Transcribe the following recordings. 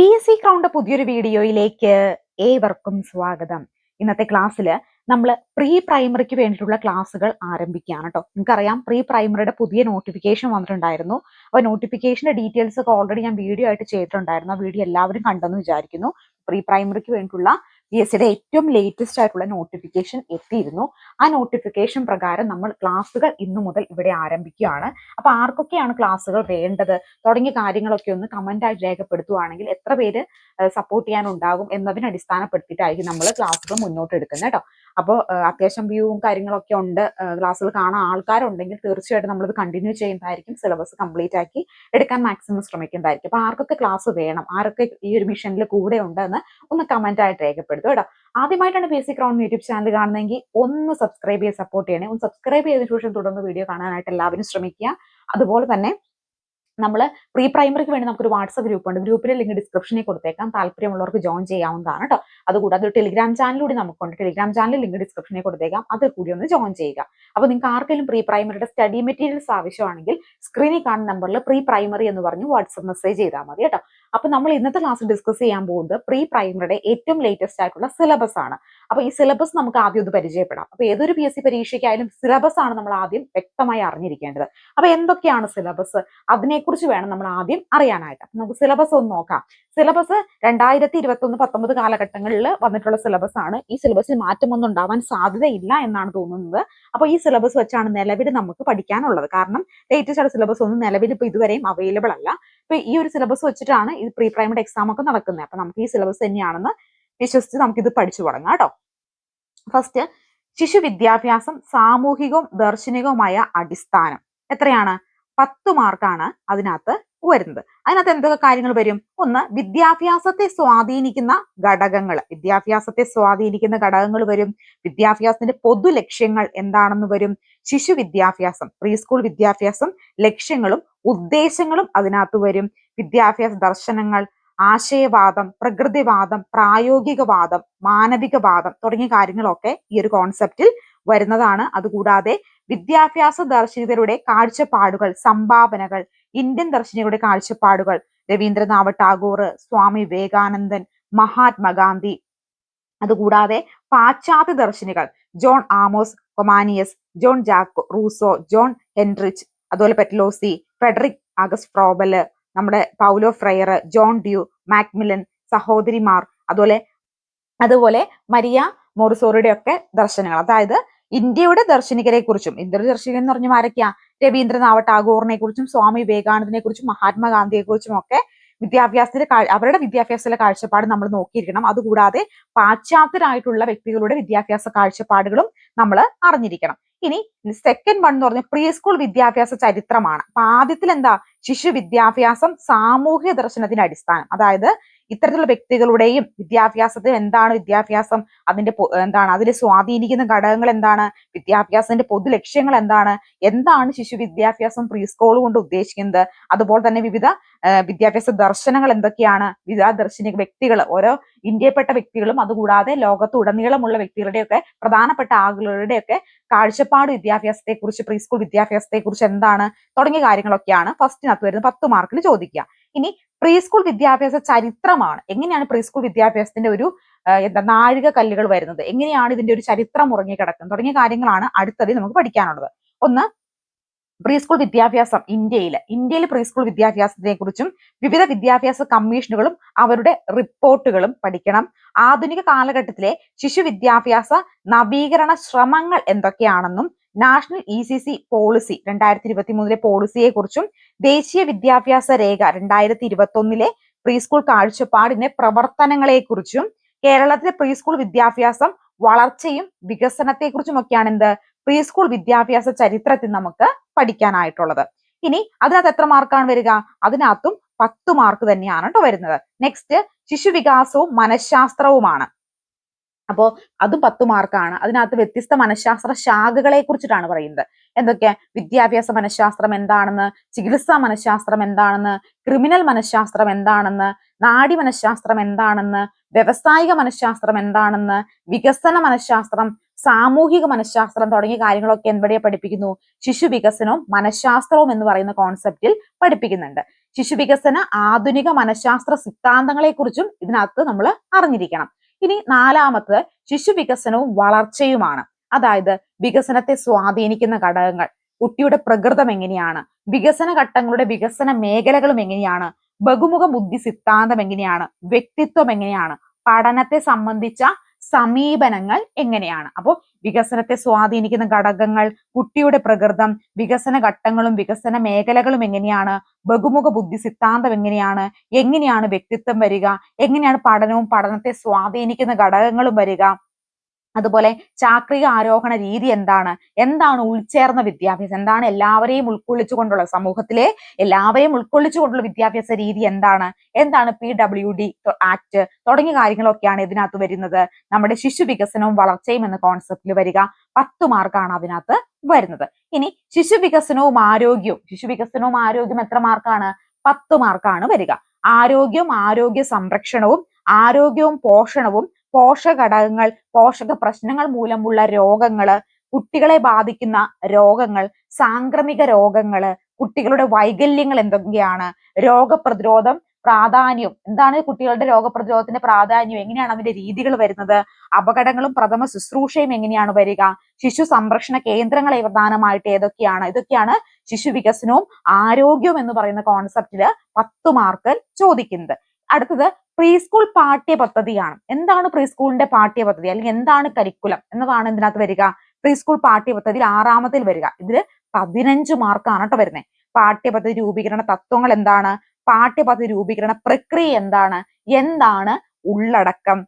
P S C crowned പുതിയൊരു വീഡിയോയിലേക്ക് ഏവർക്കും സ്വാഗതം. ഇന്നത്തെ ക്ലാസ്സിൽ നമ്മൾ പ്രീ പ്രൈമറിക്ക് വേണ്ടിയിട്ടുള്ള ക്ലാസ്സുകൾ ആരംഭിക്കുകയാണ് കേട്ടോ നിങ്ങൾക്കറിയാം പ്രീ പ്രൈമറിയുടെ പുതിയ നോട്ടിഫിക്കേഷൻ വന്നിട്ടുണ്ടായിരുന്നു. അപ്പോൾ നോട്ടിഫിക്കേഷന്റെ ഡീറ്റെയിൽസ് ഒക്കെ ഓൾറെഡി ഞാൻ വീഡിയോ ആയിട്ട് ചെയ്തിട്ടുണ്ടായിരുന്നു. ആ വീഡിയോ എല്ലാവരും കണ്ടെന്ന് വിചാരിക്കുന്നു. പ്രീ പ്രൈമറിക്ക് വേണ്ടിയിട്ടുള്ള പി എസ് സിയുടെ ഏറ്റവും ലേറ്റസ്റ്റ് ആയിട്ടുള്ള നോട്ടിഫിക്കേഷൻ എത്തിയിരുന്നു. ആ നോട്ടിഫിക്കേഷൻ പ്രകാരം നമ്മൾ ക്ലാസ്സുകൾ ഇന്നു മുതൽ ഇവിടെ ആരംഭിക്കുകയാണ്. അപ്പൊ ആർക്കൊക്കെയാണ് ക്ലാസ്സുകൾ വേണ്ടത്? തുടങ്ങിയ കാര്യങ്ങളൊക്കെ ഒന്ന് കമന്റ് ആയിട്ട് രേഖപ്പെടുത്തുവാണെങ്കിൽ എത്ര പേര് സപ്പോർട്ട് ചെയ്യാനുണ്ടാകും എന്നതിനെ അടിസ്ഥാനപ്പെടുത്തിയിട്ടായിരിക്കും നമ്മൾ ക്ലാസ്സുകൾ മുന്നോട്ട് എടുക്കുന്നത് കേട്ടോ. അപ്പോൾ അത്യാവശ്യം വ്യൂവും കാര്യങ്ങളൊക്കെ ഉണ്ട്. ക്ലാസ്സുകൾ കാണാൻ ആൾക്കാരുണ്ടെങ്കിൽ തീർച്ചയായിട്ടും നമ്മളത് കണ്ടിന്യൂ ചെയ്യുന്നതായിരിക്കും. സിലബസ് കംപ്ലീറ്റ് ആക്കി എടുക്കാൻ മാക്സിമം ശ്രമിക്കുന്നതായിരിക്കും. അപ്പൊ ആർക്കൊക്കെ ക്ലാസ് വേണം? ആരൊക്കെ ഈ ഒരു മിഷനിൽ കൂടെ ഉണ്ടെന്ന് ഒന്ന് കമന്റ് ആയിട്ട് രേഖപ്പെടുത്തും കേട്ടോ. ആദ്യമായിട്ടാണ് ബേസിക് ക്രൗണ്ട് യൂട്യൂബ് ചാനൽ കാണുന്നതെങ്കിൽ ഒന്ന് സബ്സ്ക്രൈബ് ചെയ്ത് സപ്പോർട്ട് ചെയ്യണേ. ഒന്ന് സബ്സ്ക്രൈബ് ചെയ്തതിനു ശേഷം തുടർന്ന് വീഡിയോ കാണാനായിട്ട് എല്ലാവരും ശ്രമിക്കുക. അതുപോലെ തന്നെ നമ്മൾ പ്രീ പ്രൈമറിക്ക് വേണ്ടി നമുക്കൊരു വാട്സപ്പ് ഗ്രൂപ്പ് ഉണ്ട്. ഗ്രൂപ്പിന്റെ ലിങ്ക് ഡിസ്ക്രിപ്ഷനിൽ കൊടുത്തേക്കാം. താല്പര്യമുള്ളവർക്ക് ജോയിൻ ചെയ്യാവുന്നതാണ് കേട്ടോ അതുകൂടാതെ ഒരു ടെലിഗ്രാം ചാനലിലൂടെ നമുക്കുണ്ട്. ടെലിഗ്രാം ചാനൽ ലിങ്ക് ഡിസ്ക്രിപ്ഷനിൽ കൊടുത്തേക്കാം. അത് കൂടി ഒന്ന് ജോയിൻ ചെയ്യുക. അപ്പോൾ നിങ്ങൾക്ക് ആർക്കെങ്കിലും പ്രീ പ്രൈമറിയുടെ സ്റ്റഡി മെറ്റീരിയൽസ് ആവശ്യമാണെങ്കിൽ സ്ക്രീനിൽ കാണുന്ന നമ്പറിൽ പ്രീ പ്രൈമറി എന്ന് പറഞ്ഞ് വാട്സപ്പ് മെസ്സേജ് ചെയ്താൽ മതി കേട്ടോ അപ്പോൾ നമ്മൾ ഇന്നത്തെ ക്ലാസ് ഡിസ്കസ് ചെയ്യാൻ പോകുന്നത് പ്രീ പ്രൈമറിയുടെ ഏറ്റവും ലേറ്റസ്റ്റ് ആയിട്ടുള്ള സിലബസ് ആണ്. അപ്പോൾ ഈ സിലബസ് നമുക്ക് ആദ്യം ഒന്ന് പരിചയപ്പെടാം. അപ്പോൾ ഏതൊരു പി എസ് സി പരീക്ഷയ്ക്കായാലും സിലബസ് ആണ് നമ്മൾ ആദ്യം വ്യക്തമായി അറിഞ്ഞിരിക്കേണ്ടത്. അപ്പോൾ എന്തൊക്കെയാണ് സിലബസ് അതിനെക്കുറിച്ച് വേണം നമ്മൾ ആദ്യം അറിയാനായിട്ട്. നമുക്ക് സിലബസ് ഒന്ന് നോക്കാം. സിലബസ് രണ്ടായിരത്തി ഇരുപത്തി ഒന്ന് പത്തൊമ്പത് കാലഘട്ടങ്ങളിൽ വന്നിട്ടുള്ള സിലബസ് ആണ്. ഈ സിലബസിൽ മാറ്റമൊന്നും ഉണ്ടാവാൻ സാധ്യതയില്ല എന്നാണ് തോന്നുന്നത്. അപ്പോൾ ഈ സിലബസ് വെച്ചാണ് നിലവിൽ നമുക്ക് പഠിക്കാനുള്ളത്. കാരണം ലേറ്റസ്റ്റ് ആയിട്ട് സിലബസ് ഒന്നും നിലവിൽ ഇപ്പൊ ഇതുവരെയും അവൈലബിൾ അല്ല. അപ്പൊ ഈ ഒരു സിലബസ് വെച്ചിട്ടാണ് ഇത് പ്രീ പ്രൈമറി എക്സാം ഒക്കെ നടക്കുന്നത്. അപ്പൊ നമുക്ക് ഈ സിലബസ് തന്നെയാണെന്ന് വിശ്വസിച്ച് നമുക്കിത് പഠിച്ചു തുടങ്ങാം കേട്ടോ. ഫസ്റ്റ് ശിശു വിദ്യാഭ്യാസം സാമൂഹികവും ദാർശനികവുമായ അടിസ്ഥാനം. എത്രയാണ്? പത്ത് മാർക്കാണ് അതിനകത്ത് വരുന്നത്. അതിനകത്ത് എന്തൊക്കെ കാര്യങ്ങൾ വരും? ഒന്ന് വിദ്യാഭ്യാസത്തെ സ്വാധീനിക്കുന്ന ഘടകങ്ങൾ. വിദ്യാഭ്യാസത്തെ സ്വാധീനിക്കുന്ന ഘടകങ്ങൾ വരും. വിദ്യാഭ്യാസത്തിന്റെ പൊതു ലക്ഷ്യങ്ങൾ എന്താണെന്ന് വരും? ശിശു വിദ്യാഭ്യാസം പ്രീ സ്കൂൾ വിദ്യാഭ്യാസം ലക്ഷ്യങ്ങളും ഉദ്ദേശങ്ങളും അതിനകത്ത് വരും. വിദ്യാഭ്യാസ ദർശനങ്ങൾ ആശയവാദം പ്രകൃതിവാദം പ്രായോഗികവാദം മാനവികവാദം തുടങ്ങിയ കാര്യങ്ങളൊക്കെ ഈ ഒരു കോൺസെപ്റ്റിൽ വരുന്നതാണ്. അതുകൂടാതെ വിദ്യാഭ്യാസ ദർശനികരുടെ കാഴ്ചപ്പാടുകൾ സംഭാവനകൾ ഇന്ത്യൻ ദർശനികരുടെ കാഴ്ചപ്പാടുകൾ രവീന്ദ്രനാഥ് ടാഗോർ സ്വാമി വിവേകാനന്ദൻ മഹാത്മാഗാന്ധി അതുകൂടാതെ പാശ്ചാത്യ ദർശനികൾ John Amos Comenius John Jacques Rousseau John Heinrich അതുപോലെ പെറ്റ്ലോസി ഫെഡറിക് ആഗസ്റ്റ് ഫ്രോബൽ നമ്മുടെ Paulo Freire John Dewey Macmillan സഹോദരിമാർ അതുപോലെ അതുപോലെ മരിയ മോറിസോറിയുടെ ഒക്കെ ദർശനങ്ങൾ. അതായത് ഇന്ത്യയുടെ ദർശനികരെ കുറിച്ചും ഇന്ത്യയുടെ ദർശനികൻ എന്ന് പറഞ്ഞാൽ ആരൊക്കെയാ? രവീന്ദ്രനാഥ ടാഗോറിനെ കുറിച്ചും സ്വാമി വിവേകാനന്ദനെ കുറിച്ചും മഹാത്മാഗാന്ധിയെ കുറിച്ചും ഒക്കെ വിദ്യാഭ്യാസത്തിന്റെ അവരുടെ വിദ്യാഭ്യാസത്തിലെ കാഴ്ചപ്പാട് നമ്മൾ നോക്കിയിരിക്കണം. അതുകൂടാതെ പാശ്ചാത്യരായിട്ടുള്ള വ്യക്തികളുടെ വിദ്യാഭ്യാസ കാഴ്ചപ്പാടുകളും നമ്മൾ അറിഞ്ഞിരിക്കണം. ഇനി സെക്കൻഡ് വൺ എന്ന് പറഞ്ഞ പ്രീ സ്കൂൾ വിദ്യാഭ്യാസ ചരിത്രമാണ്. അപ്പൊ ആദ്യത്തിൽ എന്താ ശിശു വിദ്യാഭ്യാസം സാമൂഹ്യ ദർശനത്തിന്റെ അടിസ്ഥാനം അതായത് ഇത്തരത്തിലുള്ള വ്യക്തികളുടെയും വിദ്യാഭ്യാസത്തിന് എന്താണ് വിദ്യാഭ്യാസം? അതിന്റെ എന്താണ്? അതിനെ സ്വാധീനിക്കുന്ന ഘടകങ്ങൾ എന്താണ്? വിദ്യാഭ്യാസത്തിന്റെ പൊതു ലക്ഷ്യങ്ങൾ എന്താണ്? എന്താണ് ശിശു വിദ്യാഭ്യാസം പ്രീ സ്കൂൾ കൊണ്ട് ഉദ്ദേശിക്കുന്നത്? അതുപോലെ തന്നെ വിവിധ വിദ്യാഭ്യാസ ദർശനങ്ങൾ എന്തൊക്കെയാണ്? വിവിധ ദർശനിക വ്യക്തികൾ ഓരോ ഇന്ത്യപ്പെട്ട വ്യക്തികളും അതുകൂടാതെ ലോകത്തുടനീളമുള്ള വ്യക്തികളുടെയൊക്കെ പ്രധാനപ്പെട്ട ആളുകളുടെയൊക്കെ കാഴ്ചപ്പാട് വിദ്യാഭ്യാസത്തെക്കുറിച്ച് പ്രീ സ്കൂൾ വിദ്യാഭ്യാസത്തെക്കുറിച്ച് എന്താണ്? തുടങ്ങിയ കാര്യങ്ങളൊക്കെയാണ് ഫസ്റ്റിനകത്ത് വരുന്നത്. പത്ത് മാർക്കിൽ ചോദിക്കുക. ഇനി പ്രീ സ്കൂൾ വിദ്യാഭ്യാസ ചരിത്രമാണ്. എങ്ങനെയാണ് പ്രീ സ്കൂൾ വിദ്യാഭ്യാസത്തിന്റെ ഒരു എന്താ നാഴിക കല്ലുകൾ വരുന്നത്? എങ്ങനെയാണ് ഇതിന്റെ ഒരു ചരിത്രം ഉറങ്ങി കിടക്കുന്നത് തുടങ്ങിയ കാര്യങ്ങളാണ് അടുത്തതിൽ നമുക്ക് പഠിക്കാനുള്ളത്. ഒന്ന് പ്രീ സ്കൂൾ വിദ്യാഭ്യാസം ഇന്ത്യയിൽ ഇന്ത്യയിൽ പ്രീ സ്കൂൾ വിദ്യാഭ്യാസത്തിനെ കുറിച്ചും വിവിധ വിദ്യാഭ്യാസ കമ്മീഷനുകളും അവരുടെ റിപ്പോർട്ടുകളും പഠിക്കണം. ആധുനിക കാലഘട്ടത്തിലെ ശിശു വിദ്യാഭ്യാസ നവീകരണ ശ്രമങ്ങൾ എന്തൊക്കെയാണെന്നും national E C C policy രണ്ടായിരത്തി ഇരുപത്തി മൂന്നിലെ പോളിസിയെ കുറിച്ചും ദേശീയ വിദ്യാഭ്യാസ രേഖ രണ്ടായിരത്തി ഇരുപത്തി ഒന്നിലെ പ്രീ സ്കൂൾ കാഴ്ചപ്പാടിന്റെ പ്രവർത്തനങ്ങളെ കുറിച്ചും കേരളത്തിലെ പ്രീസ്കൂൾ വിദ്യാഭ്യാസം വളർച്ചയും വികസനത്തെക്കുറിച്ചുമൊക്കെയാണ് എന്ത് പ്രീസ്കൂൾ വിദ്യാഭ്യാസ ചരിത്രത്തിൽ നമുക്ക് പഠിക്കാനായിട്ടുള്ളത്. ഇനി അതിനകത്ത് എത്ര മാർക്കാണ് വരിക? അതിനകത്തും പത്ത് മാർക്ക് തന്നെയാണ് കേട്ടോ വരുന്നത്. നെക്സ്റ്റ് ശിശുവികാസവും മനഃശാസ്ത്രവുമാണ്. അപ്പോ അതും പത്ത് മാർക്കാണ് അതിനകത്ത് വ്യത്യസ്ത മനഃശാസ്ത്ര ശാഖകളെ കുറിച്ചിട്ടാണ് പറയുന്നത്. എന്തൊക്കെ? വിദ്യാഭ്യാസ മനഃശാസ്ത്രം എന്താണെന്ന് ചികിത്സാ മനഃശാസ്ത്രം എന്താണെന്ന് ക്രിമിനൽ മനഃശാസ്ത്രം എന്താണെന്ന് നാടി മനഃശാസ്ത്രം എന്താണെന്ന് വ്യവസായിക മനഃശാസ്ത്രം എന്താണെന്ന് വികസന മനഃശാസ്ത്രം സാമൂഹിക മനഃശാസ്ത്രം തുടങ്ങിയ കാര്യങ്ങളൊക്കെ എവിടെ പഠിപ്പിക്കുന്നു? ശിശു വികസനവും മനഃശാസ്ത്രവും എന്ന് പറയുന്ന കോൺസെപ്റ്റിൽ പഠിപ്പിക്കുന്നുണ്ട്. ശിശു വികസന ആധുനിക മനഃശാസ്ത്ര സിദ്ധാന്തങ്ങളെ കുറിച്ചും ഇതിനകത്ത് നമ്മൾ അറിഞ്ഞിരിക്കണം. ഇനി നാലാമത്തത് ശിശു വികസനവും വളർച്ചയുമാണ്. അതായത് വികസനത്തെ സ്വാധീനിക്കുന്ന ഘടകങ്ങൾ. കുട്ടിയുടെ പ്രകൃതം എങ്ങനെയാണ്? വികസന ഘട്ടങ്ങളുടെ വികസന മേഖലകളും എങ്ങനെയാണ്? ബഹുമുഖ ബുദ്ധി സിദ്ധാന്തം എങ്ങനെയാണ്? വ്യക്തിത്വം എങ്ങനെയാണ്? പഠനത്തെ സംബന്ധിച്ച സമീപനങ്ങൾ എങ്ങനെയാണ്? അപ്പോൾ വികസനത്തെ സ്വാധീനിക്കുന്ന ഘടകങ്ങൾ കുട്ടിയുടെ പ്രകൃതം വികസന ഘട്ടങ്ങളും വികസന മേഖലകളും എങ്ങനെയാണ്? ബഹുമുഖ ബുദ്ധി സിദ്ധാന്തം എങ്ങനെയാണ്? എങ്ങനെയാണ് വ്യക്തിത്വം വരിക? എങ്ങനെയാണ് പഠനവും പഠനത്തെ സ്വാധീനിക്കുന്ന ഘടകങ്ങളും വരിക? അതുപോലെ ചാക്രിക ആരോഹണ രീതി എന്താണ്? എന്താണ് ഉൾച്ചേർന്ന വിദ്യാഭ്യാസം? എന്താണ് എല്ലാവരെയും ഉൾക്കൊള്ളിച്ചുകൊണ്ടുള്ള സമൂഹത്തിലെ എല്ലാവരെയും ഉൾക്കൊള്ളിച്ചുകൊണ്ടുള്ള വിദ്യാഭ്യാസ രീതി എന്താണ്? എന്താണ് പി ഡബ്ല്യു ഡി ആക്ട് തുടങ്ങിയ കാര്യങ്ങളൊക്കെയാണ് ഇതിനകത്ത് വരുന്നത്. നമ്മുടെ ശിശു വികസനവും വളർച്ചയും എന്ന കോൺസെപ്റ്റിൽ വരിക. പത്ത് മാർക്കാണ് അതിനകത്ത് വരുന്നത്. ഇനി ശിശു വികസനവും ആരോഗ്യവും ശിശു വികസനവും ആരോഗ്യം എത്ര മാർക്കാണ്? പത്ത് മാർക്കാണ് വരിക. ആരോഗ്യവും ആരോഗ്യ സംരക്ഷണവും ആരോഗ്യവും പോഷണവും പോഷകഘടകങ്ങൾ പോഷക പ്രശ്നങ്ങൾ മൂലമുള്ള രോഗങ്ങൾ കുട്ടികളെ ബാധിക്കുന്ന രോഗങ്ങൾ സാംക്രമിക രോഗങ്ങൾ കുട്ടികളുടെ വൈകല്യങ്ങൾ എന്തൊക്കെയാണ് രോഗപ്രതിരോധം പ്രാധാന്യം എന്താണ് കുട്ടികളുടെ രോഗപ്രതിരോധത്തിന്റെ പ്രാധാന്യം എങ്ങനെയാണ് അതിന്റെ രീതികൾ വരുന്നത് അപകടങ്ങളും പ്രഥമ ശുശ്രൂഷയും എങ്ങനെയാണ് വരിക ശിശു സംരക്ഷണ കേന്ദ്രങ്ങൾ പ്രധാനമായിട്ട് ഏതൊക്കെയാണ് ഇതൊക്കെയാണ് ശിശു വികസനവും ആരോഗ്യവും എന്ന് പറയുന്ന കോൺസെപ്റ്റിൽ പത്ത് മാർക്ക് ചോദിക്കുന്നത്. അടുത്തത് പ്രീ സ്കൂൾ പാഠ്യ പദ്ധതിയാണ് എന്താണ് പ്രീ സ്കൂളിന്റെ പാഠ്യ പദ്ധതി അല്ലെങ്കിൽ എന്താണ് കരിക്കുലം എന്നതാണ് ഇതിനകത്ത് വരിക. പ്രീ സ്കൂൾ പാഠ്യ പദ്ധതിയിൽ ആറാമത്തിൽ വരിക. ഇതിൽ പതിനഞ്ച് മാർക്കാണ് കേട്ടോ വരുന്നത് പാഠ്യപദ്ധതി രൂപീകരണ തത്വങ്ങൾ എന്താണ്? പാഠ്യപദ്ധതി രൂപീകരണ പ്രക്രിയ എന്താണ്? എന്താണ് ഉള്ളടക്കം?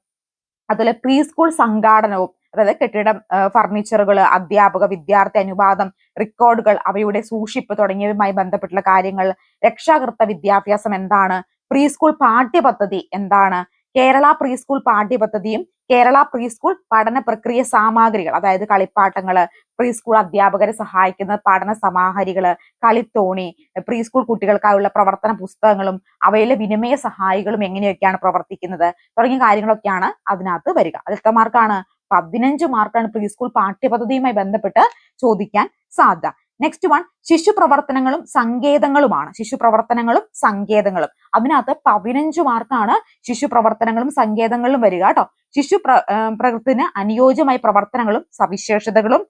അതുപോലെ പ്രീ സ്കൂൾ സംഘാടനവും അതായത് കെട്ടിടം ഫർണിച്ചറുകൾ അധ്യാപക വിദ്യാർത്ഥി അനുപാതം റെക്കോർഡുകൾ അവയുടെ സൂക്ഷിപ്പ് തുടങ്ങിയവയുമായി ബന്ധപ്പെട്ടുള്ള കാര്യങ്ങൾ രക്ഷാകർത്ത വിദ്യാഭ്യാസം എന്താണ്? പ്രീ സ്കൂൾ പാഠ്യപദ്ധതി എന്താണ്? കേരള പ്രീ സ്കൂൾ പാഠ്യപദ്ധതിയും കേരള പ്രീ സ്കൂൾ പഠന പ്രക്രിയ സാമഗ്രികൾ അതായത് കളിപ്പാട്ടങ്ങൾ പ്രീ സ്കൂൾ അധ്യാപകരെ സഹായിക്കുന്ന പഠന സമാഹരികൾ കളിത്തോണി പ്രീ സ്കൂൾ കുട്ടികൾക്കായുള്ള പ്രവർത്തന പുസ്തകങ്ങളും അവയിലെ വിനിമയ സഹായികളും എങ്ങനെയൊക്കെയാണ് പ്രവർത്തിക്കുന്നത് തുടങ്ങിയ കാര്യങ്ങളൊക്കെയാണ് അതിനകത്ത് വരിക. അത് മാർക്കാണ് പതിനഞ്ച് മാർക്കാണ് പ്രീ സ്കൂൾ പാഠ്യപദ്ധതിയുമായി ബന്ധപ്പെട്ട് ചോദിക്കാൻ സാധ്യത. നെക്സ്റ്റ് വൺ ശിശു പ്രവർത്തനങ്ങളും സങ്കേതങ്ങളുമാണ്. ശിശു പ്രവർത്തനങ്ങളും സങ്കേതങ്ങളും. അതിനകത്ത് പതിനഞ്ച് മാർക്കാണ് ശിശു പ്രവർത്തനങ്ങളും സങ്കേതങ്ങളും വരിക കേട്ടോ. ശിശു പ്ര പ്രകൃതിന് അനുയോജ്യമായ പ്രവർത്തനങ്ങളും സവിശേഷതകളും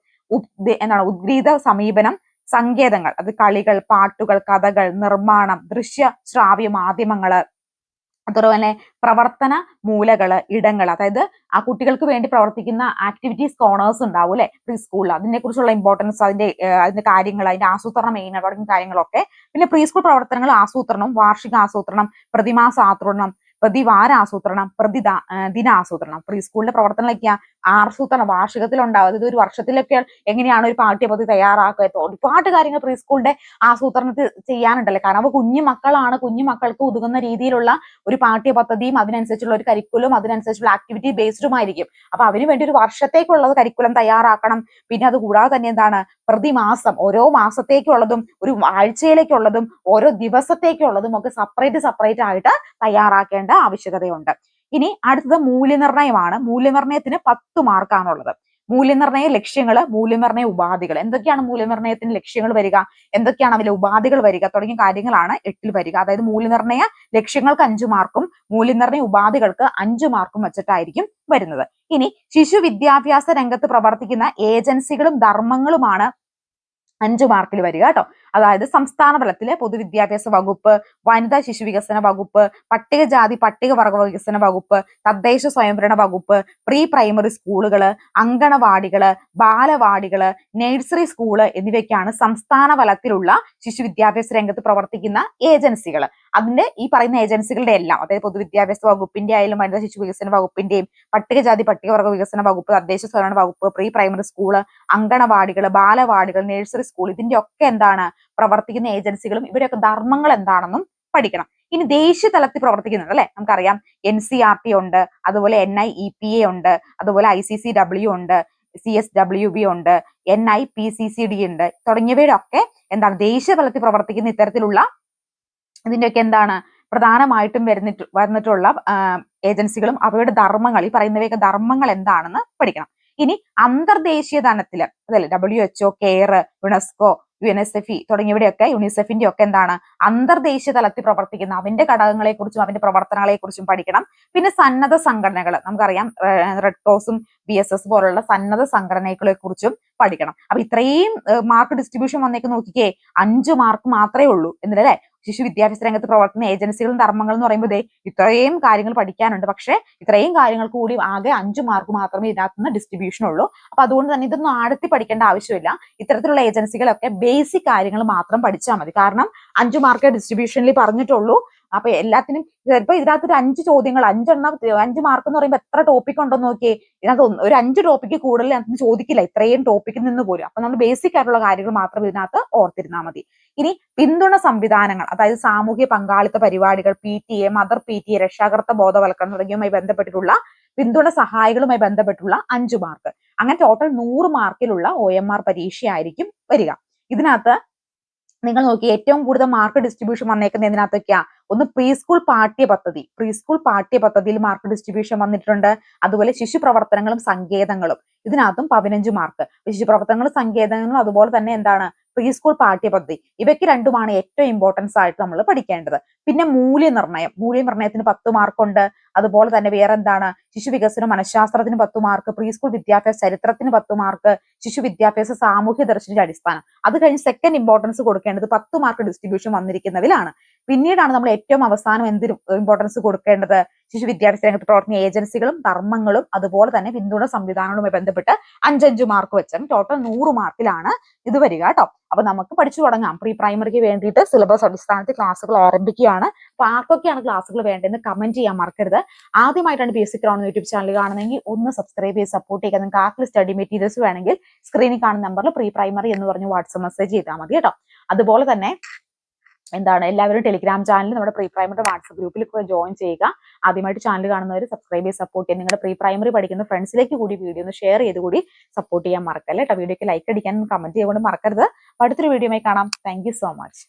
എന്താണ് ഉദ്ഗ്രീത സമീപനം സങ്കേതങ്ങൾ. അത് കളികൾ പാട്ടുകൾ കഥകൾ നിർമ്മാണം ദൃശ്യ ശ്രാവ്യ മാധ്യമങ്ങൾ അതുപോലെ തന്നെ പ്രവർത്തന മൂലകൾ ഇടങ്ങൾ അതായത് ആ കുട്ടികൾക്ക് വേണ്ടി പ്രവർത്തിക്കുന്ന ആക്ടിവിറ്റീസ് കോണേഴ്സ് ഉണ്ടാവും അല്ലെ? പ്രീ സ്കൂളിൽ അതിനെ കുറിച്ചുള്ള ഇമ്പോർട്ടൻസ് അതിന്റെ അതിന്റെ കാര്യങ്ങൾ അതിന്റെ ആസൂത്രണം മെയിൻ തുടങ്ങിയ കാര്യങ്ങളൊക്കെ. പിന്നെ പ്രീ സ്കൂൾ പ്രവർത്തനങ്ങൾ ആസൂത്രണം വാർഷിക ആസൂത്രണം പ്രതിമാസ ആസൂത്രണം പ്രതിവാര ആസൂത്രണം പ്രതി ദിനാസൂത്രണം. പ്രീ സ്കൂളിലെ പ്രവർത്തനങ്ങളൊക്കെയാ ആസൂത്രണം വാർഷികത്തിൽ ഉണ്ടാവും ഇത് ഒരു വർഷത്തിലൊക്കെ എങ്ങനെയാണ് ഒരു പാഠ്യപദ്ധതി തയ്യാറാക്കുക? ഒരുപാട് കാര്യങ്ങൾ പ്രീ സ്കൂളിന്റെ ആസൂത്രണത്തിൽ ചെയ്യാനുണ്ടല്ലേ? കാരണം കുഞ്ഞു മക്കളാണ് കുഞ്ഞു മക്കൾക്ക് ഉതകുന്ന രീതിയിലുള്ള ഒരു പാഠ്യപദ്ധതിയും അതിനനുസരിച്ചുള്ള ഒരു കരിക്കുലം അതിനനുസരിച്ചുള്ള ആക്ടിവിറ്റി ബേസ്ഡും ആയിരിക്കും അപ്പൊ അതിനു വേണ്ടി ഒരു വർഷത്തേക്കുള്ളത് കരിക്കുലം തയ്യാറാക്കണം. പിന്നെ അത് കൂടാതെ തന്നെ എന്താണ്? പ്രതിമാസം ഓരോ മാസത്തേക്കുള്ളതും ഒരു ആഴ്ചയിലേക്കുള്ളതും ഓരോ ദിവസത്തേക്കുള്ളതും ഒക്കെ സെപ്പറേറ്റ് സെപ്പറേറ്റ് ആയിട്ട് തയ്യാറാക്കേണ്ട ആവശ്യകതയുണ്ട്. ഇനി അടുത്തത് മൂല്യനിർണയമാണ്. മൂല്യനിർണയത്തിന് പത്ത് മാർക്കാണുള്ളത്. മൂല്യനിർണയ ലക്ഷ്യങ്ങൾ മൂല്യനിർണയ ഉപാധികൾ എന്തൊക്കെയാണ് മൂല്യനിർണയത്തിന് ലക്ഷ്യങ്ങൾ വരിക? എന്തൊക്കെയാണ് അതിലെ ഉപാധികൾ വരിക? തുടങ്ങിയ കാര്യങ്ങളാണ് എട്ടിൽ വരിക. അതായത് മൂല്യനിർണയ ലക്ഷ്യങ്ങൾക്ക് അഞ്ചു മാർക്കും മൂല്യനിർണയ ഉപാധികൾക്ക് അഞ്ചു മാർക്കും വെച്ചിട്ടായിരിക്കും വരുന്നത്. ഇനി ശിശു വിദ്യാഭ്യാസ രംഗത്ത് പ്രവർത്തിക്കുന്ന ഏജൻസികളും ധർമ്മങ്ങളുമാണ് അഞ്ചു മാർക്കിൽ വരിക കേട്ടോ. അതായത് സംസ്ഥാന തലത്തിലെ പൊതുവിദ്യാഭ്യാസ വകുപ്പ് വനിതാ ശിശു വികസന വകുപ്പ് പട്ടികജാതി പട്ടികവർഗ വികസന വകുപ്പ് തദ്ദേശ സ്വയംഭരണ വകുപ്പ് പ്രീ പ്രൈമറി സ്കൂളുകൾ അങ്കണവാടികൾ ബാലവാടികൾ നഴ്സറി സ്കൂൾ എന്നിവയ്ക്കാണ് സംസ്ഥാന തലത്തിലുള്ള ശിശു വിദ്യാഭ്യാസ രംഗത്ത് പ്രവർത്തിക്കുന്ന ഏജൻസികൾ അതിന്റെ ഈ പറയുന്ന ഏജൻസികളുടെ എല്ലാം അതായത് പൊതുവിദ്യാഭ്യാസ വകുപ്പിന്റെ ആയാലും വനിതാ ശിശു വികസന വകുപ്പിന്റെയും പട്ടികജാതി പട്ടികവർഗ വികസന വകുപ്പ് തദ്ദേശ സ്വയംഭരണ വകുപ്പ് പ്രീ പ്രൈമറി സ്കൂൾ അങ്കണവാടികൾ ബാലവാടികൾ നഴ്സറി സ്കൂൾ ഇതിന്റെ ഒക്കെ എന്താണ് പ്രവർത്തിക്കുന്ന ഏജൻസികളും ഇവരൊക്കെ ധർമ്മങ്ങൾ എന്താണെന്നും പഠിക്കണം. ഇനി ദേശീയ തലത്തിൽ പ്രവർത്തിക്കുന്നുണ്ട് അല്ലെ? നമുക്കറിയാം എൻ സി ആർ ടി ഉണ്ട് അതുപോലെ N I E P A ഉണ്ട് അതുപോലെ ഐ സി സി ഡബ്ല്യു ഉണ്ട് സി എസ് ഡബ്ല്യു ബി ഉണ്ട് N I P C C D ഉണ്ട് തുടങ്ങിയവരൊക്കെ എന്താണ് ദേശീയ തലത്തിൽ പ്രവർത്തിക്കുന്ന ഇത്തരത്തിലുള്ള ഇതിന്റെയൊക്കെ എന്താണ് പ്രധാനമായിട്ടും വരുന്നിട്ട് വന്നിട്ടുള്ള ഏജൻസികളും അവയുടെ ധർമ്മങ്ങൾ ഈ പറയുന്നവയൊക്കെ ധർമ്മങ്ങൾ എന്താണെന്ന് പഠിക്കണം. ഇനി അന്തർദേശീയ തലത്തിൽ അതല്ലേ? W H O CARE UNESCO U N S F E തുടങ്ങിയവയുടെയൊക്കെ യുണിസെഫിന്റെ ഒക്കെ എന്താണ് അന്തർദേശീയ തലത്തിൽ പ്രവർത്തിക്കുന്ന അവന്റെ ഘടകങ്ങളെ കുറിച്ചും അവന്റെ പ്രവർത്തനങ്ങളെ കുറിച്ചും പഠിക്കണം. പിന്നെ സന്നദ്ധ സംഘടനകൾ നമുക്കറിയാം റെഡ് ക്രോസും ബി എസ് എസ് പോലുള്ള സന്നദ്ധ സംഘടനകളെ കുറിച്ചും പഠിക്കണം. അപ്പൊ ഇത്രയും മാർക്ക് ഡിസ്ട്രിബ്യൂഷൻ വന്നേക്ക് നോക്കിക്കേ അഞ്ചു മാർക്ക് മാത്രമേ ഉള്ളൂ എന്നിട്ടല്ലേ? ശിശു വിദ്യാഭ്യാസ രംഗത്ത് പ്രവർത്തിക്കുന്ന ഏജൻസികളും ധർമ്മങ്ങളും എന്ന് പറയുമ്പോൾ ഇത്രയും കാര്യങ്ങൾ പഠിക്കാനുണ്ട്. പക്ഷേ ഇത്രയും കാര്യങ്ങൾ കൂടി ആകെ അഞ്ചു മാർക്ക് മാത്രമേ ഇതിനകത്ത് നിന്ന് ഡിസ്ട്രിബ്യൂഷൻ ഉള്ളൂ. അപ്പൊ അതുകൊണ്ട് തന്നെ ഇതൊന്നും ആഴത്തി പഠിക്കേണ്ട ആവശ്യമില്ല. ഇത്തരത്തിലുള്ള ഏജൻസികളൊക്കെ ബേസിക് കാര്യങ്ങൾ മാത്രം പഠിച്ചാൽ മതി. കാരണം അഞ്ചു മാർക്ക് ഡിസ്ട്രിബ്യൂഷനിൽ പറഞ്ഞിട്ടുള്ളൂ. അപ്പൊ എല്ലാത്തിനും ചിലപ്പോൾ ഇതിനകത്ത് ഒരു അഞ്ച് ചോദ്യങ്ങൾ അഞ്ചെണ്ണം അഞ്ച് മാർക്ക് എന്ന് പറയുമ്പോൾ എത്ര ടോപ്പിക് ഉണ്ടെന്ന് നോക്കിയേ ഇതിനകത്ത് ഒരു അഞ്ച് ടോപ്പിക്ക് കൂടുതൽ അതിന് ചോദിക്കില്ല. ഇത്രയും ടോപ്പിക്കിൽ നിന്ന് പോലും. അപ്പൊ നമ്മൾ ബേസിക് ആയിട്ടുള്ള കാര്യങ്ങൾ മാത്രം ഇതിനകത്ത് ഓർത്തിരുന്നാൽ മതി. ഇനി പിന്തുണ സംവിധാനങ്ങൾ അതായത് സാമൂഹ്യ പങ്കാളിത്ത പരിപാടികൾ P T A mother P T A രക്ഷാകർത്ത ബോധവൽക്കരണം തുടങ്ങിയവുമായി ബന്ധപ്പെട്ടിട്ടുള്ള പിന്തുണ സഹായികളുമായി ബന്ധപ്പെട്ടുള്ള അഞ്ച് മാർക്ക് അങ്ങനെ ടോട്ടൽ നൂറ് മാർക്കിലുള്ള ഒ എം ആർ പരീക്ഷയായിരിക്കും വരിക. ഇതിനകത്ത് നിങ്ങൾ നോക്കി ഏറ്റവും കൂടുതൽ മാർക്ക് ഡിസ്ട്രിബ്യൂഷൻ വന്നേക്കുന്നത് എന്തിനകത്തൊക്കെയാ? ഒന്ന് പ്രീ സ്കൂൾ പാഠ്യ പദ്ധതി. പ്രീ സ്കൂൾ പാഠ്യ പദ്ധതിയിൽ മാർക്ക് ഡിസ്ട്രിബ്യൂഷൻ വന്നിട്ടുണ്ട്. അതുപോലെ ശിശു പ്രവർത്തനങ്ങളും സങ്കേതങ്ങളും. ഇതിനകത്തും പതിനഞ്ച് മാർക്ക് ശിശു പ്രവർത്തനങ്ങളും സങ്കേതങ്ങളും അതുപോലെ തന്നെ എന്താണ്? പ്രീ സ്കൂൾ പാഠ്യപദ്ധതി. ഇവയ്ക്ക് രണ്ടുമാണ് ഏറ്റവും ഇമ്പോർട്ടൻസ് ആയിട്ട് നമ്മൾ പഠിക്കേണ്ടത്. പിന്നെ മൂല്യനിർണയം. മൂല്യനിർണയത്തിന് പത്ത് മാർക്കുണ്ട് അതുപോലെ തന്നെ വേറെ എന്താണ് ശിശു വികസന മനഃശാസ്ത്രത്തിന് പത്ത് മാർക്ക് പ്രീ സ്കൂൾ വിദ്യാഭ്യാസ ചരിത്രത്തിന് പത്ത് മാർക്ക് ശിശു വിദ്യാഭ്യാസ സാമൂഹ്യ ദർശനത്തിന്റെ അടിസ്ഥാനം. അത് കഴിഞ്ഞ് സെക്കൻഡ് ഇമ്പോർട്ടൻസ് കൊടുക്കേണ്ടത് പത്ത് മാർക്ക് ഡിസ്ട്രിബ്യൂഷൻ വന്നിരിക്കുന്നതിലാണ്. പിന്നീടാണ് നമ്മൾ ഏറ്റവും അവസാനം എന്തിനും ഇമ്പോർട്ടൻസ് കൊടുക്കേണ്ടത്. ശിശു വിദ്യാഭ്യാസ രംഗത്ത് പ്രവർത്തിക്കുന്ന ഏജൻസികളും ധർമ്മങ്ങളും അതുപോലെ തന്നെ പിന്തുണ സംവിധാനങ്ങളുമായി ബന്ധപ്പെട്ട് അഞ്ചഞ്ച് മാർക്ക് വെച്ചാൽ ടോട്ടൽ നൂറ് മാർക്കിലാണ് ഇത് വരിക കേട്ടോ. അപ്പൊ നമുക്ക് പഠിച്ചു തുടങ്ങാം. പ്രീ പ്രൈമറിക്ക് വേണ്ടിയിട്ട് സിലബസ് അടിസ്ഥാനത്തിൽ ക്ലാസ്സുകൾ ആരംഭിക്കുകയാണ്. അപ്പൊ ആർക്കൊക്കെയാണ് ക്ലാസ്സുകൾ വേണ്ടതെന്ന് കമന്റ് ചെയ്യാൻ മറക്കരുത്. ആദ്യമായിട്ടാണ് ബേസിക് ക്രൗൺ യൂട്യൂബ് ചാനൽ കാണുന്നതെങ്കിൽ ഒന്ന് സബ്സ്ക്രൈബ് ചെയ്ത് സപ്പോർട്ട് ചെയ്യുക. നിങ്ങൾക്ക് ആർക്കിൽ സ്റ്റഡി മെറ്റീരിയൽസ് വേണമെങ്കിൽ സ്ക്രീനിൽ കാണുന്ന നമ്പറിൽ പ്രീ പ്രൈമറി എന്ന് പറഞ്ഞ് വാട്സ്ആപ്പ് മെസ്സേജ് ചെയ്താൽ മതി കേട്ടോ. അതുപോലെ തന്നെ എന്താണ് എല്ലാവരും ടെലിഗ്രാം ചാനൽ നമ്മുടെ പ്രീ പ്രൈമറി വാട്സ്ആപ്പ് ഗ്രൂപ്പിൽ ജോയിൻ ചെയ്യുക. ആദ്യമായിട്ട് ചാനൽ കാണുന്നവർ സബ്സ്ക്രൈബ് ചെയ്ത് സപ്പോർട്ട് ചെയ്യുക. നിങ്ങളുടെ പ്രീ പ്രൈമറി പഠിക്കുന്ന ഫ്രണ്ട്സിലേക്ക് കൂടി വീഡിയോ ഒന്ന് ഷെയർ ചെയ്ത് കൂടി സപ്പോർട്ട് ചെയ്യാൻ മറക്കല്ലേ? കേട്ടോ വീഡിയോക്ക് ലൈക്ക് അടിക്കാനും കമന്റ് ചെയ്തുകൊണ്ട് മറക്കരുത്. അടുത്തൊരു വീഡിയോയുമായി കാണാം. Thank so much